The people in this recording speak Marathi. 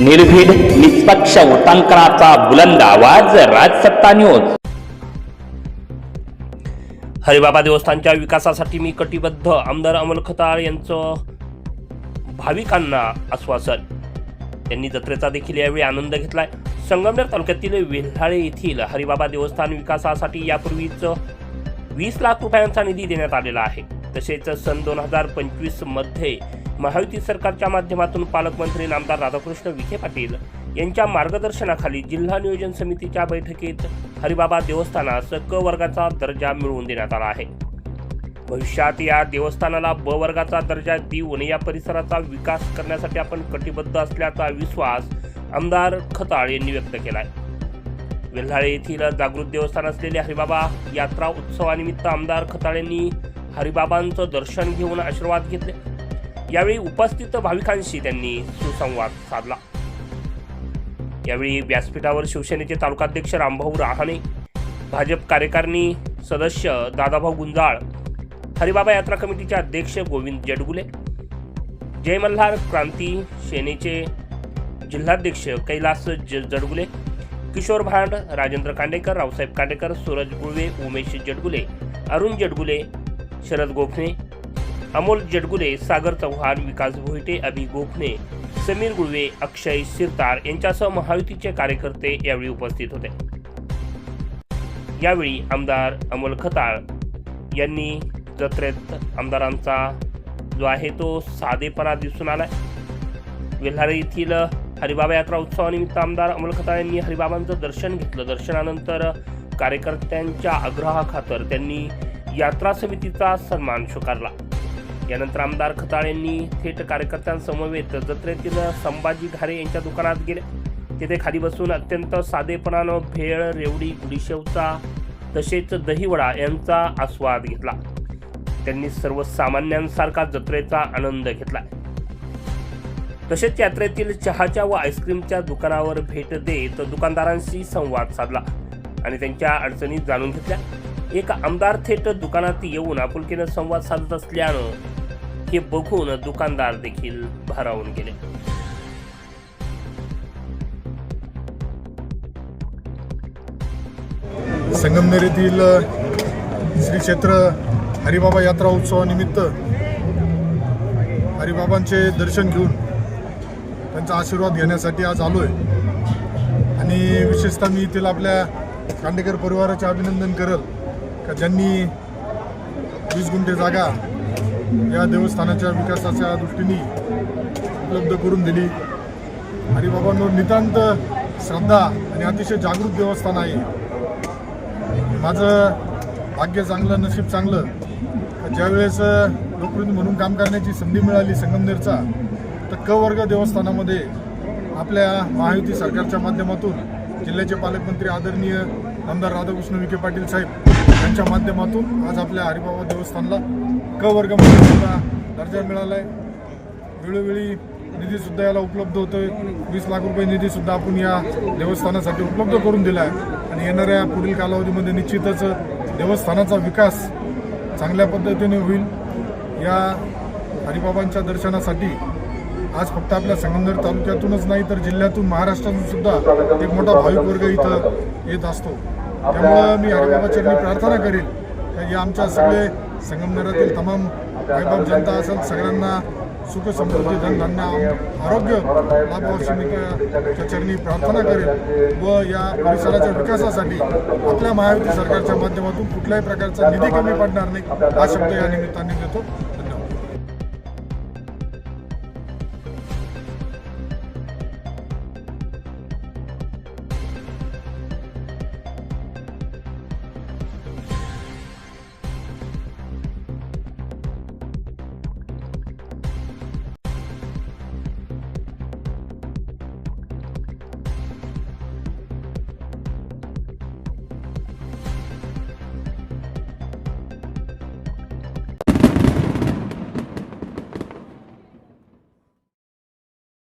निर्भीड निष्पक्ष उटांकनाचा बुलंद आवाज राजसत्ता न्यूज. हरिबाबा देवस्थानच्या विकासासाठी मी कटिबद्ध आमदार अमोल खताळ यांचं भाविकांना आश्वासन. त्यांनी जत्रेचा देखील यावेळी आनंद घेतलाय. संगमनेर तालुक्यातील वेल्हाळे येथील हरिबाबा देवस्थान विकासासाठी यापूर्वीच वीस लाख रुपयांचा निधी देण्यात आलेला आहे. तसेच सन दोन हजार पंचवीसमध्ये महायुती सरकारच्या माध्यमातून पालकमंत्री नामदार राधाकृष्ण विखे पाटील यांच्या मार्गदर्शनाखाली जिल्हा नियोजन समितीच्या बैठकीत हरिबाबा देवस्थानास क वर्गाचा दर्जा मिळवून देण्यात आला आहे. भविष्यात या देवस्थानाला ब वर्गाचा दर्जा देऊन या परिसराचा विकास करण्यासाठी आपण कटिबद्ध असल्याचा विश्वास आमदार खताळ यांनी व्यक्त केला आहे वेल्हाळे येथील जागृत देवस्थान असलेले हरिबाबा यात्रा उत्सवानिमित्त आमदार खताळ यांनी हरिबाबांचं दर्शन घेऊन आशीर्वाद घेतले. यावेळी उपस्थित भाविकांशी त्यांनी सुसंवाद साधला. यावेळी व्यासपीठावर शिवसेनेचे तालुकाध्यक्ष रामभाऊ रहाणे भाजप कार्यकारिणी सदस्य दादाभाऊ गुंजाळ हरिबाबा यात्रा कमिटीचे अध्यक्ष गोविंद जडगुले जय मल्हार क्रांती सेनेचे जिल्हाध्यक्ष कैलास ज जडगुले किशोर भांड राजेंद्र कांडेकर रावसाहेब कांडेकर सूरज गुळवे उमेश जडगुले अरुण जडगुले शरद गोखणे अमोल जडगुले सागर चव्हाण विकास भोईटे अभि गोखणे समीर गुळवे अक्षय सिरतार यांच्यासह महायुतीचे कार्यकर्ते यावेळी उपस्थित होते. यावेळी आमदार अमोल खताळ यांनी जत्रेत आमदारांचा जो आहे तो साधेपणा दिसून आलाय. वेल्हारे येथील हरिबाबा यात्रा उत्सवानिमित्त आमदार अमोल खताळ यांनी हरिबाबांचं दर्शन घेतलं. दर्शनानंतर कार्यकर्त्यांच्या आग्रहाखातर त्यांनी यात्रा समितीचा सन्मान स्वीकारला. यानंतर आमदार खताळ यांनी थेट कार्यकर्त्यांसमवेत जत्रेतील संभाजी घारे यांच्या दुकानात गेले. तिथे खाली बसून अत्यंत साधेपणानं भेळ रेवडी गुडीशेवचा तसेच दहीवडा यांचा आस्वाद घेतला. त्यांनी सर्वसामान्यांसारखा जत्रेचा आनंद घेतला. तसेच यात्रेतील चहाच्या व आईस्क्रीमच्या दुकानावर भेट देत दुकानदारांशी संवाद साधला आणि त्यांच्या अडचणी जाणून घेतल्या. एक आमदार थेट दुकानात येऊन आपुलकीनं संवाद साधत असल्यानं हे बघून दुकानदार देखील भारावून गेले. संगमनेर येथील श्री क्षेत्र हरिबाबा यात्रा उत्सवानिमित्त हरिबाबांचे दर्शन घेऊन त्यांचा आशीर्वाद घेण्यासाठी आज आलो आहे आणि विशेषतः मी येथील आपल्या कांडेकर परिवाराचे अभिनंदन करल का ज्यांनी वीस गुंठे जागा या देवस्थानाच्या विकासाच्या दृष्टीने उपलब्ध करून दिली. हरिबाबांवर नितांत श्रद्धा आणि अतिशय जागृत देवस्थान आहे. माझं भाग्य चांगलं नशीब चांगलं. ज्यावेळेस लोकप्रतिनिधी म्हणून काम करण्याची संधी मिळाली संगमनेरचा तर क वर्ग देवस्थानामध्ये आपल्या महायुती सरकारच्या माध्यमातून जिल्ह्याचे पालकमंत्री आदरणीय आमदार राधाकृष्ण विखे पाटील साहेब यांच्या माध्यमातून आज आपल्या हरिबाबा देवस्थानला क वर्ग दर्जा मिळाला आहे वेळोवेळी निधीसुद्धा याला उपलब्ध होतोय. वीस लाख रुपये निधीसुद्धा आपण या देवस्थानासाठी उपलब्ध करून दिला आहे आणि येणाऱ्या पुढील कालावधीमध्ये निश्चितच देवस्थानाचा विकास चांगल्या पद्धतीने होईल. या हरिबाबांच्या दर्शनासाठी आज फक्त आपल्या संगमनेर तालुक्यातूनच नाही तर जिल्ह्यातून महाराष्ट्रातून सुद्धा एक मोठा भाविक वर्ग इथं येत असतो. त्यामुळं मी हरिबाबाचरणी प्रार्थना करेल की या आमच्या सगळे संगमनेरातील तमाम मायबाप जनता असेल सगळ्यांना सुख समृद्धी धनधान्य आरोग्य लाभावर्षी मी चरणी प्रार्थना करेन व या परिसराच्या विकासासाठी आपल्या महायुती सरकारच्या माध्यमातून कुठल्याही प्रकारचा निधी कमी पडणार नाही हा शब्द या निमित्ताने देतो.